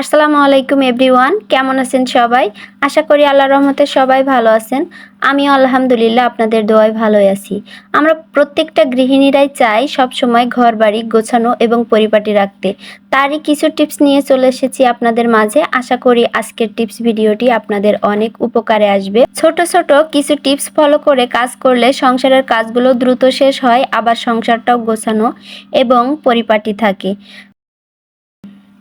আসসালামু আলাইকুম এভরিওয়ান, কেমন আছেন সবাই? আশা করি আল্লাহ রহমতে সবাই ভালো আছেন। আমি আলহামদুলিল্লাহ আপনাদের দোয়ায় ভালোই আছি। আমরা প্রত্যেকটা গৃহিণীরাই চাই সব সময় ঘর বাড়ি গোছানো এবং পরিপাটি রাখতে। তারই কিছু টিপস নিয়ে চলে এসেছি আপনাদের মাঝে। আশা করি আজকের টিপস ভিডিওটি আপনাদের অনেক উপকারে আসবে। ছোট ছোট কিছু টিপস ফলো করে কাজ করলে সংসারের কাজগুলো দ্রুত শেষ হয়, আবার সংসারটাও গোছানো এবং পরিপাটি থাকে।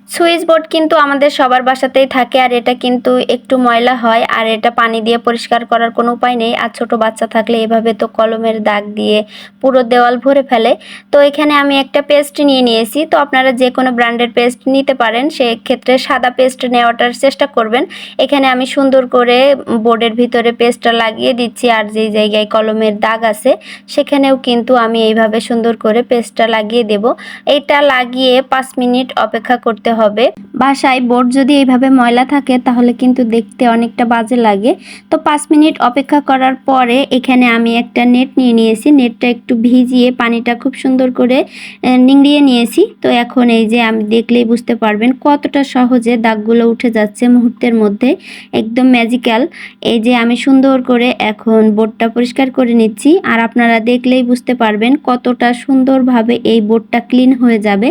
সুইচ বোর্ড কিন্তু আমাদের সবার বাসাতেই থাকে আর এটা কিন্তু একটু ময়লা হয় আর এটা পানি দিয়ে পরিষ্কার করার কোনো উপায় নেই। আর ছোট বাচ্চা থাকলে এভাবে তো কলমের দাগ দিয়ে পুরো দেওয়াল ভরে ফেলে। তো এখানে আমি একটা পেস্ট নিয়ে নিয়েছি। তো আপনারা যে কোনো ব্র্যান্ডের পেস্ট নিতে পারেন, সেক্ষেত্রে সাদা পেস্ট নেওয়াটার চেষ্টা করবেন। এখানে আমি সুন্দর করে বোর্ডের ভিতরে পেস্টটা লাগিয়ে দিচ্ছি আর যেই জায়গায় কলমের দাগ আছে, সেখানেও কিন্তু আমি এইভাবে সুন্দর করে পেস্টটা লাগিয়ে দেব। এইটা লাগিয়ে পাঁচ মিনিট অপেক্ষা করতে হবে। বাসায় বোর্ড যদি এইভাবে ময়লা থাকে, তাহলে কিন্তু দেখতে অনেকটা বাজে লাগে। তো পাঁচ মিনিট অপেক্ষা করার পরে এখানে আমি একটা নেট নিয়ে নিয়েছি। নেটটা একটু ভিজিয়ে পানিটা খুব সুন্দর করে নিংড়িয়ে নিয়েছি। তো এখন এই যে আমি দেখলেই বুঝতে পারবেন কতটা সহজে দাগগুলো উঠে যাচ্ছে মুহূর্তের মধ্যে। একদম ম্যাজিক্যাল এই যে আমি সুন্দর করে এখন বোর্ডটা পরিষ্কার করে নিচ্ছি। আর আপনারা দেখলেই বুঝতে পারবেন কতটা সুন্দরভাবে এই বোর্ডটা ক্লিন হয়ে যাবে।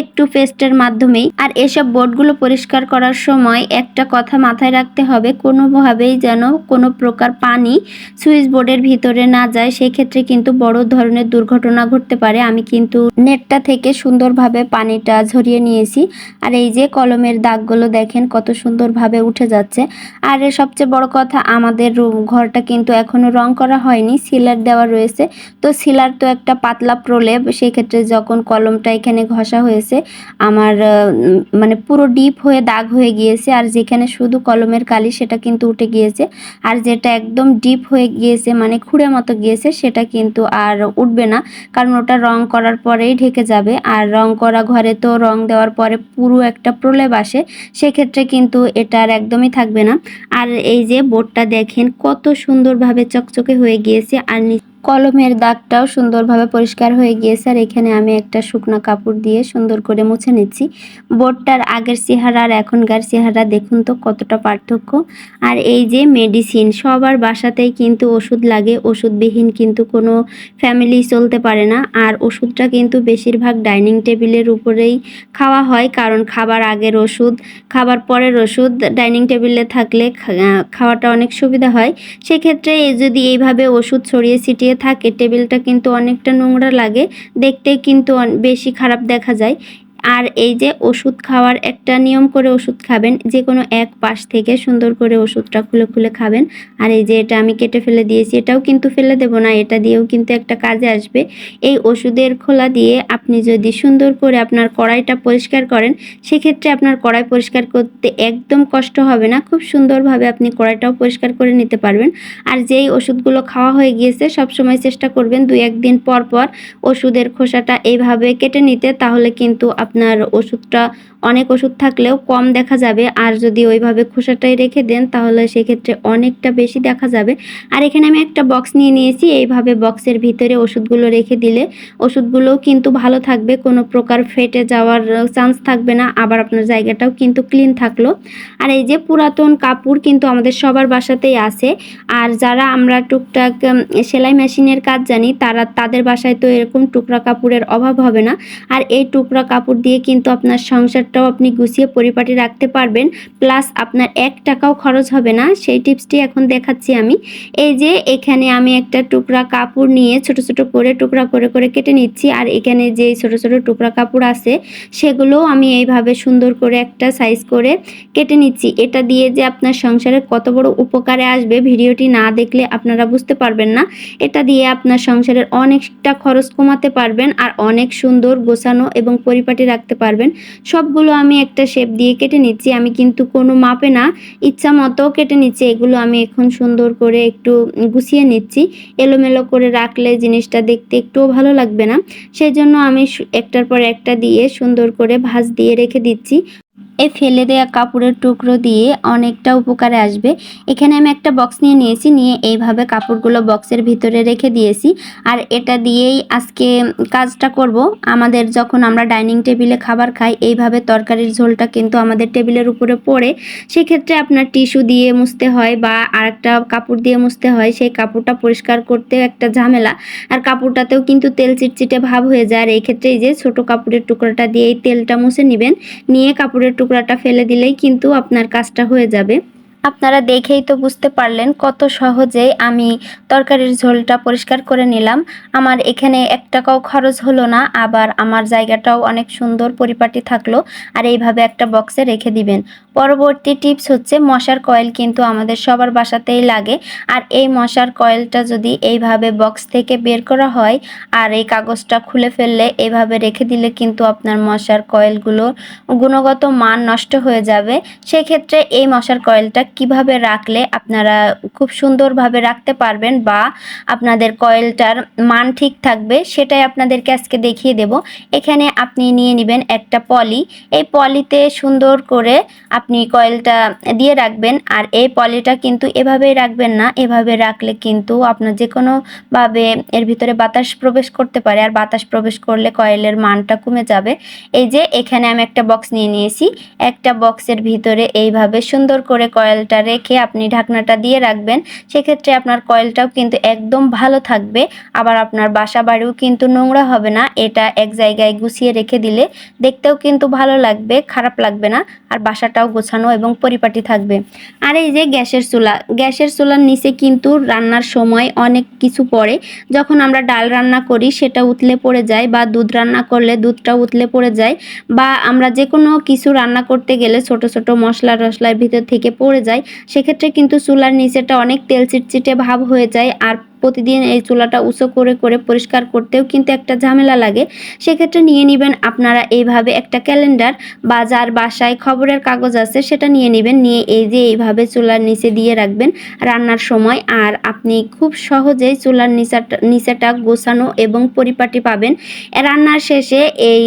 একটু পেস্টের মাধ্যমেই। আর এসব বোর্ডগুলো পরিষ্কার করার সময় একটা কথা মাথায় রাখতে হবে, কোনোভাবেই যেন কোনো প্রকার পানি সুইচ বোর্ডের ভিতরে না যায়। সেক্ষেত্রে কিন্তু বড় ধরনের দুর্ঘটনা ঘটতে পারে। আমি কিন্তু নেটটা থেকে সুন্দরভাবে পানিটা ঝরিয়ে নিয়েছি। আর এই যে কলমের দাগগুলো দেখেন কত সুন্দরভাবে উঠে যাচ্ছে। আর সবচেয়ে বড় কথা, আমাদের রুম ঘরটা কিন্তু এখনও রং করা হয়নি, সিলার দেওয়া রয়েছে। তো সিলার তো একটা পাতলা প্রলেপ, সেক্ষেত্রে যখন কলমটা এখানে ঘষা হয়েছে, আমার মানে পুরো ডিপ হয়ে দাগ হয়ে গিয়েছে, আর যেখানে শুধু কলমের কালি সেটা কিন্তু উঠে গিয়েছে, আর যেটা একদম ডিপ হয়ে গিয়েছে মানে খুঁড়ে মতো গিয়েছে, সেটা কিন্তু আর উঠবে না, কারণ ওটা রং করার পরেই ঢেকে যাবে, আর রং করা ঘরে তো রং দেওয়ার পরে পুরো একটা প্রলেপ আসে, সেক্ষেত্রে কিন্তু এটা আর একদমই থাকবে না। আর এই যে বোর্ডটা দেখেন, কত সুন্দরভাবে চকচকে হয়ে গিয়েছে, আর কলমের দাগটাও সুন্দরভাবে পরিষ্কার হয়ে গিয়েছে, আর এখানে আমি একটা শুকনো কাপড় দিয়ে সুন্দর করে মুছে নিচ্ছি। বোর্ডটার আগের চেহারা আর এখনকার চেহারা দেখুন তো কতটা পার্থক্য। আর এই যে মেডিসিন, সবার বাসাতেই কিন্তু ওষুধ লাগে, ওষুধবিহীন কিন্তু কোনো ফ্যামিলি চলতে পারে না। আর ওষুধটা কিন্তু বেশিরভাগ ডাইনিং টেবিলের উপরেই খাওয়া হয়, কারণ খাবার আগের ওষুধ, খাবার পরের ওষুধ ডাইনিং টেবিলে থাকলে খাওয়াটা অনেক সুবিধা হয়। সেক্ষেত্রে যদি এইভাবে ওষুধ ছড়িয়ে ছিটিয়ে থাকে টেবিলটা কিন্তু অনেকটা নোংরা লাগে দেখতে কিন্তু বেশি খারাপ দেখা যায়। আর এই যে ওষুধ খাওয়ার একটা নিয়ম করে ওষুধ খাবেন, যে কোনো এক পাশ থেকে সুন্দর করে ওষুধটা খুলে খুলে খাবেন। আর এই যে এটা আমি কেটে ফেলে দিয়েছি, এটাও কিন্তু ফেলে দেব না, এটা দিয়েও কিন্তু একটা কাজে আসবে। এই ওষুধের খোলা দিয়ে আপনি যদি সুন্দর করে আপনার কড়াইটা পরিষ্কার করেন, সেক্ষেত্রে আপনার কড়াই পরিষ্কার করতে একদম কষ্ট হবে না, খুব সুন্দরভাবে আপনি কড়াইটাও পরিষ্কার করে নিতে পারবেন। আর যেই ওষুধগুলো খাওয়া হয়ে গিয়েছে সব সময় চেষ্টা করবেন দুই একদিন পর পর ওষুধের খোসাটা এইভাবে কেটে নিতে, তাহলে কিন্তু আপনার ওষুধটা, অনেক ওষুধ থাকলেও কম দেখা যাবে। আর যদি ওইভাবে খোসাটাই রেখে দেন, তাহলে সেক্ষেত্রে অনেকটা বেশি দেখা যাবে। আর এখানে আমি একটা বক্স নিয়ে নিয়েছি। এইভাবে বক্সের ভিতরে ওষুধগুলো রেখে দিলে ওষুধগুলোও কিন্তু ভালো থাকবে। কোনো প্রকার ফেটে যাওয়ার চান্স থাকবে না। আবার আপনার জায়গাটাও কিন্তু ক্লিন থাকল। আর এই যে পুরাতন কাপড় কিন্তু আমাদের সবার বাসাতেই আছে। আর যারা আমরা টুকটাক সেলাই মেশিনের কাজ জানি, তারা তাদের বাসায় তো এরকম টুকরা কাপড়ের অভাব হবে না। আর এই টুকরা কাপড় দিয়ে কিন্তু আপনার সংসারটাও আপনি গুছিয়ে পরিপাটি রাখতে পারবেন। প্লাস আপনার এক টাকাও খরচ হবে না। সেই টিপসটি এখন দেখাচ্ছি আমি। এই যে এখানে আমি একটা টুকরা কাপড় নিয়ে ছোট ছোট করে, টুকরা করে করে কেটে নিচ্ছি। আর এখানে যে ছোট ছোট টুকরা কাপড় আছে, সেগুলোও আমি এইভাবে সুন্দর করে একটা সাইজ করে কেটে নিচ্ছি। এটা দিয়ে যে আপনার সংসারে কত বড় উপকারে আসবে ভিডিওটি না দেখলে আপনারা বুঝতে পারবেন না। এটা দিয়ে আপনার সংসারের অনেকটা খরচ কমাতে পারবেন। আর অনেক সুন্দর গোছানো এবং পরিপাটি রাখতে পারবেন। সবগুলো আমি একটা শেপ দিয়ে কেটে নিচ্ছি। আমি কিন্তু কোনো মাপে না, ইচ্ছা মতো কেটে নিচ্ছি। এগুলো আমি এখন সুন্দর করে একটু গুছিয়ে নিচ্ছি। এলোমেলো করে রাখলে জিনিসটা দেখতে একটুও ভালো লাগবে না। সেই জন্য আমি একটার পর একটা দিয়ে সুন্দর করে ভাঁজ দিয়ে রেখে দিচ্ছি। এই ফেলে দেওয়া কাপড়ের টুকরো দিয়ে অনেকটা উপকারে আসবে। এখানে আমি একটা বক্স নিয়ে নিয়েছি, নিয়ে এইভাবে কাপড়গুলো বক্সের ভিতরে রেখে দিয়েছি। আর এটা দিয়েই আজকে কাজটা করব। আমাদের যখন আমরা ডাইনিং টেবিলে খাবার খাই, এইভাবে তরকারির ঝোলটা কিন্তু আমাদের টেবিলের উপরে পড়ে। সেক্ষেত্রে আপনার টিস্যু দিয়ে মুছতে হয় বা আরেকটা কাপড় দিয়ে মুছতে হয়, সেই কাপড়টা পরিষ্কার করতেও একটা ঝামেলা। আর কাপড়টাতেও কিন্তু তেল চিটচিটে ভাব হয়ে যায়। আর এই ক্ষেত্রে এই যে ছোট কাপড়ের টুকরোটা দিয়ে এই তেলটা মুছে নেবেন। নিয়ে কাপড়ের টুকরাটা ফেলে দিলেই কিন্তু আপনার কাজটা হয়ে যাবে। আপনারা দেখেই তো বুঝতে পারলেন কত সহজেই আমি তরকারির ঝোলটা পরিষ্কার করে নিলাম। আমার এখানে এক টাকাও খরচ হলো না, আবার আমার জায়গাটাও অনেক সুন্দর পরিপাটি থাকল, আর এইভাবে একটা বক্সে রেখে দিবেন। পরবর্তী টিপস হচ্ছে, মশার কয়েল কিন্তু আমাদের সবার বাসাতেই লাগে, আর এই মশার কয়েলটা যদি এইভাবে বক্স থেকে বের করা হয়, আর এই কাগজটা খুলে ফেললে এইভাবে রেখে দিলে কিন্তু আপনার মশার কয়েলগুলোর গুণগত মান নষ্ট হয়ে যাবে। সেক্ষেত্রে এই মশার কয়েলটা কীভাবে রাখলে আপনারা খুব সুন্দরভাবে রাখতে পারবেন বা আপনাদের কয়েলটার মান ঠিক থাকবে, সেটাই আপনাদেরকে আজকে দেখিয়ে দেব। এখানে আপনি নিয়ে নেবেন একটা পলি। এই পলিতে সুন্দর করে আপনি কয়েলটা দিয়ে রাখবেন আর এই পলিটা কিন্তু এভাবেই রাখবেন না, এভাবে রাখলে কিন্তু আপনার যে কোনোভাবে এর ভিতরে বাতাস প্রবেশ করতে পারে আর বাতাস প্রবেশ করলে কয়েলের মানটা কমে যাবে। এই যে এখানে আমি একটা বক্স নিয়ে নিয়েছি। একটা বক্সের ভিতরে এইভাবে সুন্দর করে কয়েলটা রেখে আপনি ঢাকনাটা দিয়ে রাখবেন, সেক্ষেত্রে আপনার কয়েলটাও কিন্তু একদম ভালো থাকবে। আবার আপনার বাসা বাড়িও কিন্তু নোংরা হবে না, এটা এক জায়গায় গুছিয়ে রেখে দিলে দেখতেও কিন্তু ভালো লাগবে, খারাপ লাগবে না, আর বাসাটাও গোছানো এবং পরিপাটি থাকবে। আর এই যে গ্যাসের চুলা, গ্যাসের চুলার নিচে কিন্তু রান্নার সময় অনেক কিছু পড়ে। যখন আমরা ডাল রান্না করি, সেটা উতলে পড়ে যায় বা দুধ রান্না করলে দুধটা উতলে পড়ে যায়, বা আমরা যে কোনো কিছু রান্না করতে গেলে ছোট ছোট মশলা টশলার ভিতর থেকে পড়ে যায় সেক্ষেত্রে কিন্তু চুলার নিচেটা অনেক তেল চিটচিটে ভাব হয়ে যায় আর প্রতিদিন এই চুলাটা উঁচু করে করে পরিষ্কার করতেও কিন্তু একটা ঝামেলা লাগে। সেক্ষেত্রে নিয়ে নেবেন আপনারা এইভাবে একটা ক্যালেন্ডার, বাজার, বাসায় খবরের কাগজ আছে সেটা নিয়ে নেবেন, নিয়ে এই যে এইভাবে চুলার নিচে দিয়ে রাখবেন রান্নার সময়। আর আপনি খুব সহজেই চুলার নিচাটা, নিচেটা গোছানো এবং পরিপাটি পাবেন। রান্নার শেষে এই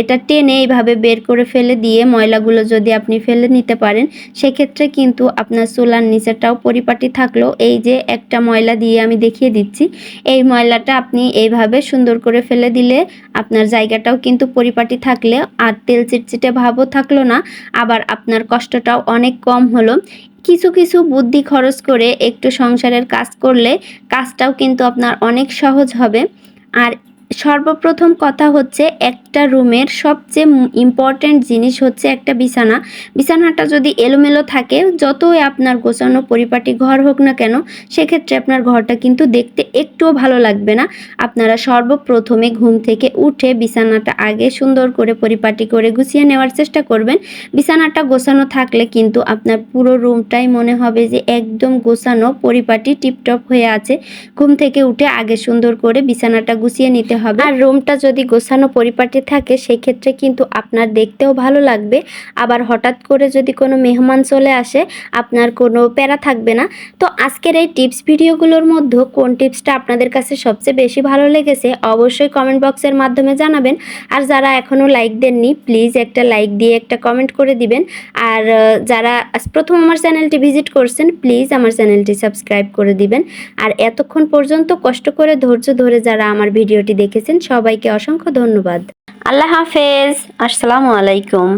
এটা টেনে এইভাবে বের করে ফেলে দিয়ে ময়লাগুলো যদি আপনি ফেলে নিতে পারেন, সেক্ষেত্রে কিন্তু আপনার চুলার নিচেটাও পরিপাটি থাকল। এই যে একটা ময়লা দিয়ে আমি দেখিয়ে দিচ্ছি। এই ময়লাটা আপনি এইভাবে সুন্দর করে ফেলে দিলে আপনার জায়গাটাও কিন্তু পরিপাটি থাকলে আর তেল চিটচিটে ভাবও থাকল না, আবার আপনার কষ্টটাও অনেক কম হলো। কিছু কিছু বুদ্ধি খরচ করে একটু সংসারের কাজ করলে কাজটাও কিন্তু আপনার অনেক সহজ হবে। আর সর্বপ্রথম কথা হচ্ছে একটা রুমের সবচেয়ে ইম্পর্ট্যান্ট জিনিস হচ্ছে একটা বিছানা। বিছানাটা যদি এলোমেলো থাকে, যতই আপনার গোছানো পরিপাটি ঘর হোক না কেন, সেক্ষেত্রে আপনার ঘরটা কিন্তু দেখতে একটুও ভালো লাগবে না। আপনারা সর্বপ্রথমে ঘুম থেকে উঠে বিছানাটা আগে সুন্দর করে পরিপাটি করে গুছিয়ে নেওয়ার চেষ্টা করবেন। বিছানাটা গোছানো থাকলে কিন্তু আপনার পুরো রুমটাই মনে হবে যে একদম গোছানো পরিপাটি টিপটপ হয়ে আছে। ঘুম থেকে উঠে আগে সুন্দর করে বিছানাটা গুছিয়ে নিতে হবে আর রুমটা যদি গোছানো পরিপাটি থাকে, সেক্ষেত্রে কিন্তু আপনার দেখতেও ভালো লাগবে। আবার হঠাৎ করে যদি কোনো মেহমান চলে আসে, আপনার কোনো প্যারা থাকবে না। তো আজকের এই টিপস ভিডিওগুলোর মধ্যে কোন টিপসটা আপনাদের কাছে সবচেয়ে বেশি ভালো লেগেছে, অবশ্যই কমেন্ট বক্সের মাধ্যমে জানাবেন। আর যারা এখনও লাইক দেননি, প্লিজ একটা লাইক দিয়ে একটা কমেন্ট করে দিবেন। আর যারা প্রথম আমার চ্যানেলটি ভিজিট করছেন, প্লিজ আমার চ্যানেলটি সাবস্ক্রাইব করে দিবেন। আর এতক্ষণ পর্যন্ত কষ্ট করে ধৈর্য ধরে যারা আমার ভিডিওটি দেখেছেন সবাইকে অসংখ্য ধন্যবাদ। আল্লাহ হাফেজ। আসসালামু আলাইকুম।